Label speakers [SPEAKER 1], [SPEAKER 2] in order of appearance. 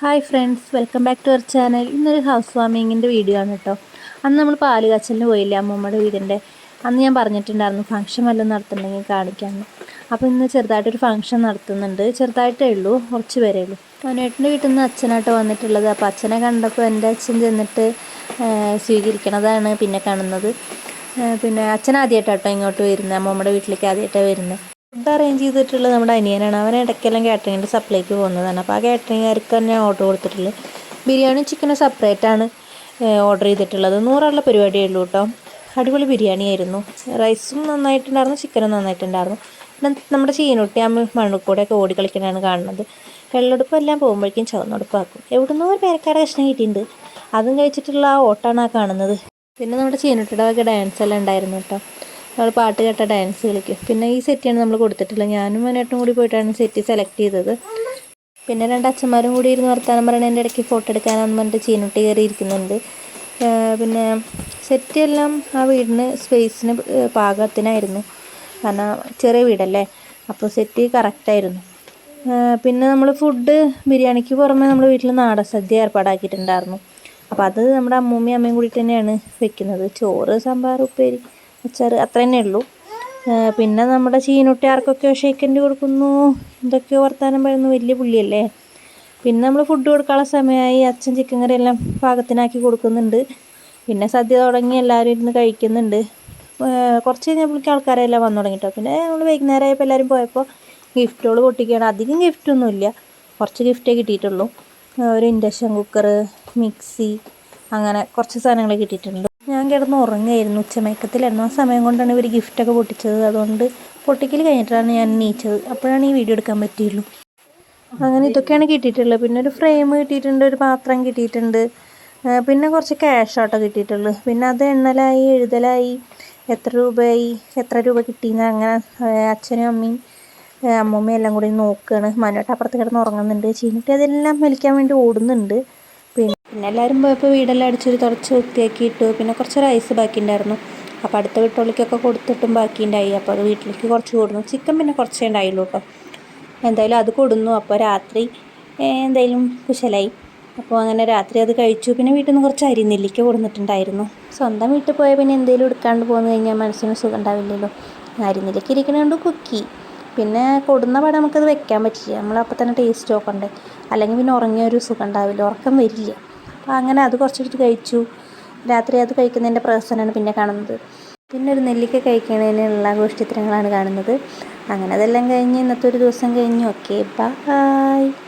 [SPEAKER 1] Hi friends welcome back to our channel ഇന്നൊരു house വാമിങ്ങിന്റെ video ആണ് കേട്ടോ അന്ന് നമ്മൾ പാൽ കാച്ചലിന് പോയില്ല അമ്മൂമ്മയുടെ വീടിന്റെ? അന്ന് ഞാൻ പറഞ്ഞിട്ടുണ്ടായിരുന്നു ഫംഗ്ഷൻ വല്ലതും നടത്തുന്നുണ്ടെങ്കിൽ കാണിക്കാമെന്ന് അപ്പോൾ ഇന്ന് ചെറുതായിട്ടൊരു ഫംഗ്ഷൻ നടത്തുന്നുണ്ട്. ചെറുതായിട്ടേ ഉള്ളൂ കുറച്ച് പേരേ ഉള്ളൂ. അവനേട്ടന്റെ വീട്ടിൽ നിന്ന് അച്ഛനായിട്ട് വന്നിട്ടുള്ളത്. അപ്പോൾ അച്ഛനെ കണ്ടപ്പോൾ എന്റെ അച്ഛൻ ചെന്നിട്ട് സ്വീകരിക്കണതാണ് പിന്നെ കാണുന്നത്. പിന്നെ അച്ഛൻ ആദ്യമായിട്ടാട്ടോ ഇങ്ങോട്ട് വരുന്നത്. അമ്മൂമ്മയുടെ വീട്ടിലേക്ക് ആദ്യമായിട്ടാണ് വരുന്നത്. ഫുഡ് അറേഞ്ച് ചെയ്തിട്ടുള്ളത് നമ്മുടെ അനിയനാണ്. അവൻ ഇടയ്ക്കെല്ലാം കാറ്ററിങ്ങിന്റെ സപ്ലൈക്ക് പോകുന്നതാണ്. അപ്പോൾ ആ കാറ്ററിംഗുകാർക്ക് തന്നെ ഓർഡർ കൊടുത്തിട്ടുള്ളത്. ബിരിയാണി ചിക്കനും സെപ്പറേറ്റ് ആണ് ഓർഡർ ചെയ്തിട്ടുള്ളത്. നൂറുള്ള പരിപാടിയേ ഉള്ളൂ കേട്ടോ. അടിപൊളി ബിരിയാണി ആയിരുന്നു. റൈസും നന്നായിട്ടുണ്ടായിരുന്നു ചിക്കനും നന്നായിട്ടുണ്ടായിരുന്നു. പിന്നെ നമ്മുടെ ചീനൊട്ടി അമ്മ മണ്ണുകൂടെയൊക്കെ ഓടിക്കളിക്കണതാണ് കാണുന്നത്. വെള്ളെടുപ്പെല്ലാം പോകുമ്പോഴേക്കും ചുവന്നെടുപ്പാക്കും. എവിടുന്നോ ഒരു പേരക്കാരുടെ കഷ്ണം കിട്ടിയിട്ടുണ്ട്. അതും കഴിച്ചിട്ടുള്ള ആ ഓട്ടാണ് ആ കാണുന്നത്. പിന്നെ നമ്മുടെ ചീനൊട്ടിയുടെ വക ഡാൻസ് എല്ലാം ഉണ്ടായിരുന്നു കേട്ടോ. നമ്മൾ പാട്ട് കേട്ട ഡാൻസ് കളിക്കും. പിന്നെ ഈ സെറ്റിയാണ് നമ്മൾ കൊടുത്തിട്ടുള്ളത്. ഞാനും മോനേട്ടും കൂടി പോയിട്ടാണ് സെറ്റ് സെലക്ട് ചെയ്തത്. പിന്നെ രണ്ട് അച്ഛന്മാരും കൂടി ഇരുന്ന് വർത്താനം പറയണതിന്റെ ഇടയ്ക്ക് ഫോട്ടോ എടുക്കാനാന്ന് പറഞ്ഞിട്ട് ചീനുട്ടി കയറി ഇരിക്കുന്നുണ്ട്. പിന്നെ സെറ്റ് എല്ലാം ആ വീടിന് സ്പേസിന് പാകത്തിനായിരുന്നു. കാരണം ചെറിയ വീടല്ലേ? അപ്പോൾ സെറ്റ് കറക്റ്റായിരുന്നു പിന്നെ നമ്മൾ ഫുഡ് ബിരിയാണിക്ക് പുറമെ നമ്മൾ വീട്ടിൽ നാടൻ സദ്യ ഏർപ്പാടാക്കിയിട്ടുണ്ടായിരുന്നു. അപ്പോൾ അത് നമ്മുടെ അമ്മൂമ്മയും അമ്മയും കൂടി തന്നെയാണ് വെക്കുന്നത്. ചോറ് സാമ്പാർ ഉപ്പേരി. അച്ചാർ അത്ര തന്നെ ഉള്ളൂ പിന്നെ നമ്മുടെ ചീനുട്ടി ആർക്കൊക്കെയോ ഷേക്കൻഡ് കൊടുക്കുന്നു. എന്തൊക്കെയോ വർത്താനം പറയുന്നു. വലിയ പുള്ളിയല്ലേ. പിന്നെ നമ്മൾ ഫുഡ് കൊടുക്കാനുള്ള സമയമായി അച്ഛൻ ചിക്കൻ കറി എല്ലാം പാകത്തിനാക്കി കൊടുക്കുന്നുണ്ട്. പിന്നെ സദ്യ തുടങ്ങി എല്ലാവരും ഇരുന്ന് കഴിക്കുന്നുണ്ട്. കുറച്ച് കുറച്ച് കഴിഞ്ഞപ്പോഴേക്കും ആൾക്കാരെല്ലാം വന്നു തുടങ്ങിട്ടോ. പിന്നെ നമ്മൾ വൈകുന്നേരം ആയപ്പോൾ എല്ലാവരും പോയപ്പോൾ ഗിഫ്റ്റുകൾ പൊട്ടിക്കുകയാണ്. അധികം ഗിഫ്റ്റൊന്നുമില്ല കുറച്ച് ഗിഫ്റ്റേ കിട്ടിയിട്ടുള്ളൂ. ഒരു ഇൻഡക്ഷൻ കുക്കർ മിക്സി അങ്ങനെ കുറച്ച് സാധനങ്ങൾ കിട്ടിയിട്ടുണ്ട്. ഞാൻ കിടന്ന് ഉറങ്ങുകയായിരുന്നു. ഉച്ചമയക്കത്തിലായിരുന്നു ആ സമയം കൊണ്ടാണ് ഇവർ ഗിഫ്റ്റൊക്കെ പൊട്ടിച്ചത്. അതുകൊണ്ട് പൊട്ടിക്കൽ കഴിഞ്ഞിട്ടാണ് ഞാൻ നീച്ചത് അപ്പോഴാണ് ഈ വീഡിയോ എടുക്കാൻ പറ്റിയുള്ളൂ. അങ്ങനെ ഇതൊക്കെയാണ് കിട്ടിയിട്ടുള്ളത്. പിന്നെ ഒരു ഫ്രെയിം കിട്ടിയിട്ടുണ്ട് ഒരു പാത്രം കിട്ടിയിട്ടുണ്ട്. പിന്നെ കുറച്ച് ക്യാഷ് ആട്ടോ കിട്ടിയിട്ടുള്ളൂ. പിന്നെ അത് എണ്ണലായി എഴുതലായി. എത്ര രൂപയായി എത്ര രൂപ കിട്ടിയെന്ന് അങ്ങനെ അച്ഛനും അമ്മയും അമ്മൂമ്മയും എല്ലാം കൂടി നോക്കുകയാണ് മനോട്ടപ്പുറത്ത് കിടന്ന് ഉറങ്ങുന്നുണ്ട്. ചീനിട്ട് അതെല്ലാം വലിക്കാൻ വേണ്ടി ഓടുന്നുണ്ട്. പിന്നെ എല്ലാവരും പോയപ്പോൾ വീടെല്ലാം അടിച്ചൊരു തുടച്ച് വൃത്തിയാക്കിയിട്ടു. പിന്നെ കുറച്ച് റൈസ് ബാക്കി ഉണ്ടായിരുന്നു അപ്പോൾ അടുത്ത വീട്ടുള്ളിക്കൊക്കെ കൊടുത്തിട്ടും ബാക്കി ഉണ്ടായി അപ്പോൾ അത് വീട്ടിലേക്ക് കുറച്ച് കൊടുന്നു. ചിക്കൻ പിന്നെ കുറച്ചേ ഉണ്ടായുള്ളൂ കേട്ടോ എന്തായാലും അത് കൊടുന്നു. അപ്പോൾ രാത്രി എന്തായാലും കുശലായി. അപ്പോൾ അങ്ങനെ രാത്രി അത് കഴിച്ചു. പിന്നെ വീട്ടിൽ നിന്ന് കുറച്ച് അരി നെല്ലിക്ക കൊടുത്തിട്ടുണ്ടായിരുന്നു സ്വന്തം വീട്ടിൽ പോയാൽ പിന്നെ എന്തെങ്കിലും എടുക്കാണ്ട് പോകുന്നു കഴിഞ്ഞാൽ മനസ്സിന് സുഖം ഉണ്ടാവില്ലല്ലോ അരി നെല്ലിക്ക കുക്കി. പിന്നെ കൊടുന്ന പാടെ നമുക്കത് വെക്കാൻ പറ്റില്ല. നമ്മൾ അപ്പോൾ തന്നെ ടേസ്റ്റ് നോക്കണ്ടേ. അല്ലെങ്കിൽ പിന്നെ ഉറങ്ങിയ ഒരു സുഖം ഉണ്ടാവില്ല ഉറക്കം വരില്ല. അപ്പോൾ അങ്ങനെ അത് കുറച്ചെടുത്ത് കഴിച്ചു. രാത്രി അത് കഴിക്കുന്നതിന്റെ പ്രഹസനമാണ് പിന്നെ കാണുന്നത്. പിന്നെ ഒരു നെല്ലിക്ക കഴിക്കുന്നതിനുള്ള ഗോഷ്ടിത്രങ്ങളാണ് കാണുന്നത്. അങ്ങനെ അതെല്ലാം കഴിഞ്ഞ് ഇന്നത്തെ ഒരു ദിവസം കഴിഞ്ഞു. Okay bye.